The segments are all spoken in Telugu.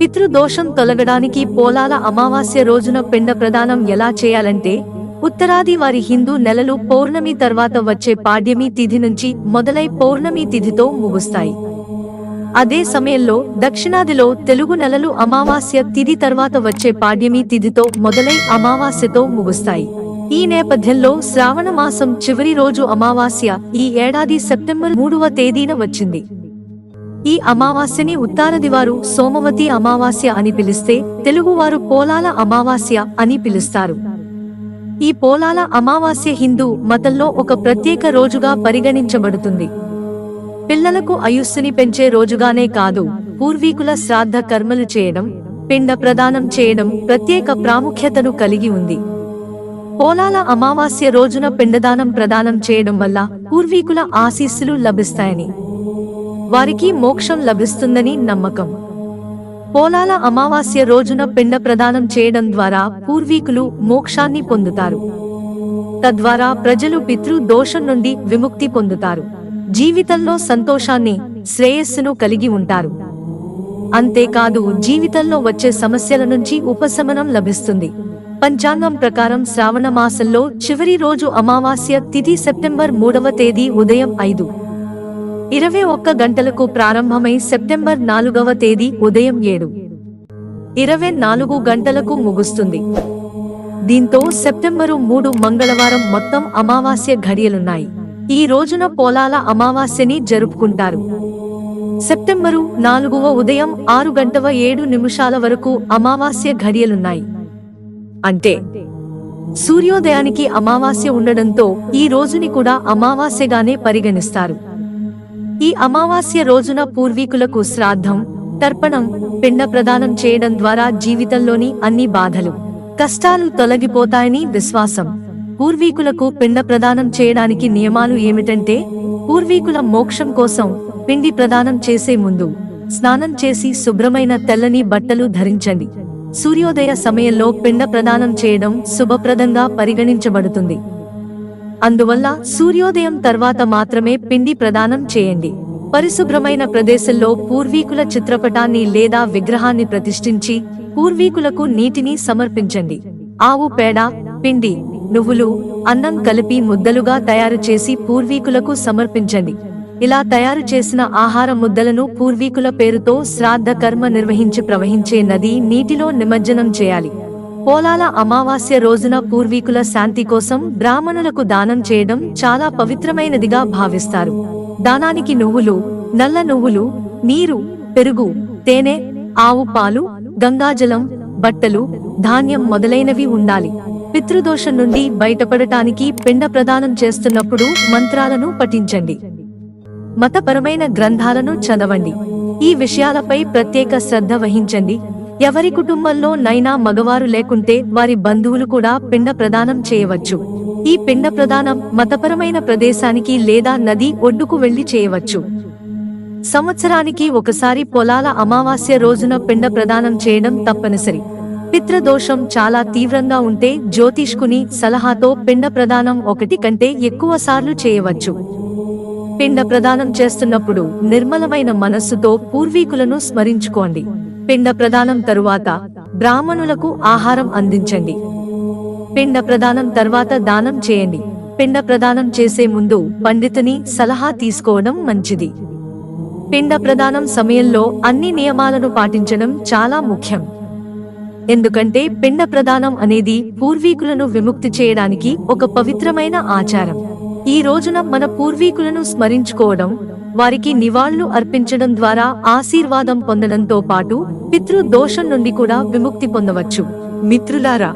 పితృదోషం తొలగడానికి పోలాల అమావాస్య రోజున పిండ ప్రదానం ఎలా చేయాలంటే ఉత్తరాది వారి హిందూ నెలలు పౌర్ణమి తర్వాత వచ్చే పాడ్యమి తిథి నుంచి మొదలై పౌర్ణమి తిథితో ముగుస్తాయి. అదే సమయంలో దక్షిణాదిలో తెలుగు నెలలు అమావాస్య తిథి తర్వాత వచ్చే పాడ్యమి తిథితో మొదలై అమావాస్యతో ముగుస్తాయి. ఈ నేపథ్యంలో శ్రావణ మాసం చివరి రోజు అమావాస్య ఈ ఏడాది సెప్టెంబర్ మూడవ తేదీన వచ్చింది. ఈ అమావాస్యని ఉత్తారదివారు సోమవతి అమావాస్య అని పిలిస్తే తెలుగువారు పోలాల అమావాస్య అని పిలుస్తారు. ఈ పోలాల అమావాస్య హిందూ మతంలో ఒక ప్రత్యేక రోజుగా పరిగణించబడుతుంది. పిల్లలకు అయుస్సుని పెంచే రోజుగానే కాదు పూర్వీకుల శ్రాద్ధ కర్మలు చేయడం పిండ ప్రదానం చేయడం ప్రత్యేక ప్రాముఖ్యతను కలిగి ఉంది. పోలాల అమావాస్య రోజున పిండదానం ప్రదానం చేయడం వల్ల పూర్వీకుల ఆశీస్సులు లభిస్తాయని. వారికి మోక్షం లభిస్తుందని నమ్మకం. పోలాల అమావాస్య రోజున పిండ ప్రదానం చేయడం ద్వారా పూర్వీకులు మోక్షాన్ని పొందుతారు. తద్వారా ప్రజలు పితృ దోషం నుండి విముక్తి పొందుతారు. జీవితంలో సంతోషాన్ని శ్రేయస్సును కలిగి ఉంటారు. అంతేకాదు జీవితంలో వచ్చే సమస్యల నుంచి ఉపశమనం లభిస్తుంది. పంచాంగం ప్రకారం శ్రావణ మాసంలో చివరి రోజు అమావాస్య తిథి సెప్టెంబర్ మూడవ తేదీ ఉదయం ఐదు. ఇరవై ఒక్క గంటలకు ప్రారంభమై సెప్టెంబర్ నాలుగవ తేదీ ఉదయం ఏడు. ఇరవై నాలుగు గంటలకు ముగుస్తుంది. దీంతో సెప్టెంబరు మూడు మంగళవారం మొత్తం అమావాస్య ఘడియలున్నాయి. ఈ రోజున పోలాల అమావాస్యని జరుపుకుంటారు. సెప్టెంబరు నాలుగవ ఉదయం ఆరు గంటవ ఏడు నిమిషాల వరకు అమావాస్య ఘడియలున్నాయి. అంటే సూర్యోదయానికి అమావాస్య ఉండడంతో ఈ రోజుని కూడా అమావాస్యగానే పరిగణిస్తారు. ఈ అమావాస్య రోజున పూర్వీకులకు శ్రాద్ధం తర్పణం పిండ ప్రదానం చేయడం ద్వారా జీవితంలోని అన్ని బాధలు కష్టాలు తొలగిపోతాయని విశ్వాసం. పూర్వీకులకు పిండ ప్రదానం చేయడానికి నియమాలు ఏమిటంటే పూర్వీకుల మోక్షం కోసం పిండి ప్రదానం చేసే ముందు స్నానం చేసి శుభ్రమైన తెల్లని బట్టలు ధరించండి. సూర్యోదయ సమయంలో పిండ ప్రదానం చేయడం శుభప్రదంగా పరిగణించబడుతుంది. అందువల్ల సూర్యోదయం తర్వాత మాత్రమే పిండి ప్రదానం చేయండి. పరిశుభ్రమైన ప్రదేశంలో పూర్వీకుల చిత్రపటాన్ని లేదా విగ్రహాన్ని ప్రతిష్ఠించి పూర్వీకులకు నీటిని సమర్పించండి. ఆవు పేడ పిండి నువ్వులు అన్నం కలిపి ముద్దలుగా తయారు చేసి పూర్వీకులకు సమర్పించండి. ఇలా తయారు చేసిన ఆహార ముద్దలను పూర్వీకుల పేరుతో శ్రాద్ధ కర్మ నిర్వహించి ప్రవహించే నది నీటిలో నిమజ్జనం చేయాలి. పోలాల అమావాస్య రోజున పూర్వీకుల శాంతి కోసం బ్రాహ్మణులకు దానం చేయడం చాలా పవిత్రమైనదిగా భావిస్తారు. దానానికి నువ్వులు నల్ల నువ్వులు నీరు పెరుగు తేనె ఆవు పాలు గంగాజలం బట్టలు ధాన్యం మొదలైనవి ఉండాలి. పితృదోషం నుండి బయటపడటానికి పిండ ప్రదానం చేస్తున్నప్పుడు మంత్రాలను పఠించండి. మతపరమైన గ్రంథాలను చదవండి. ఈ విషయాలపై ప్రత్యేక శ్రద్ధ వహించండి. ఎవరి కుటుంబంలో నైనా మగవారు లేకుంటే వారి బంధువులు కూడా పిండ ప్రదానం చేయవచ్చు. ఈ పిండ ప్రదానం మతపరమైన ప్రదేశానికి లేదా నది ఒడ్డుకు వెళ్ళి చేయవచ్చు. సంవత్సరానికి ఒకసారి పొలాల అమావాస్య రోజున పిండ ప్రదానం చేయడం తప్పనిసరి. పిత్రదోషం చాలా తీవ్రంగా ఉంటే జ్యోతిష్కుని సలహాతో పిండ ప్రదానం ఒకటి కంటే ఎక్కువ సార్లు చేయవచ్చు. పిండ ప్రదానం చేస్తున్నప్పుడు నిర్మలమైన మనస్సుతో పూర్వీకులను స్మరించుకోండి. పిండ ప్రదానం తరువాత బ్రాహ్మణులకు ఆహారం అందించండి. పిండ ప్రదానం తర్వాత దానం చేయండి. పిండ ప్రదానం చేసే ముందు పండితుని సలహా తీసుకోవడం మంచిది. పిండ ప్రదానం సమయంలో అన్ని నియమాలను పాటించడం చాలా ముఖ్యం. ఎందుకంటే పిండ ప్రదానం అనేది పూర్వీకులను విముక్తి చేయడానికి ఒక పవిత్రమైన ఆచారం. ఈ రోజున మన పూర్వీకులను స్మరించుకోవడం వారికి నివాళులు అర్పించడం ద్వారా ఆశీర్వాదం పొందడంతో పాటు పితృ దోషం నుండి కూడా విముక్తి పొందవచ్చు. మిత్రులారా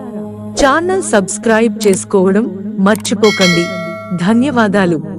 ఛానల్ సబ్స్క్రైబ్ చేసుకోవడం మర్చిపోకండి. ధన్యవాదాలు.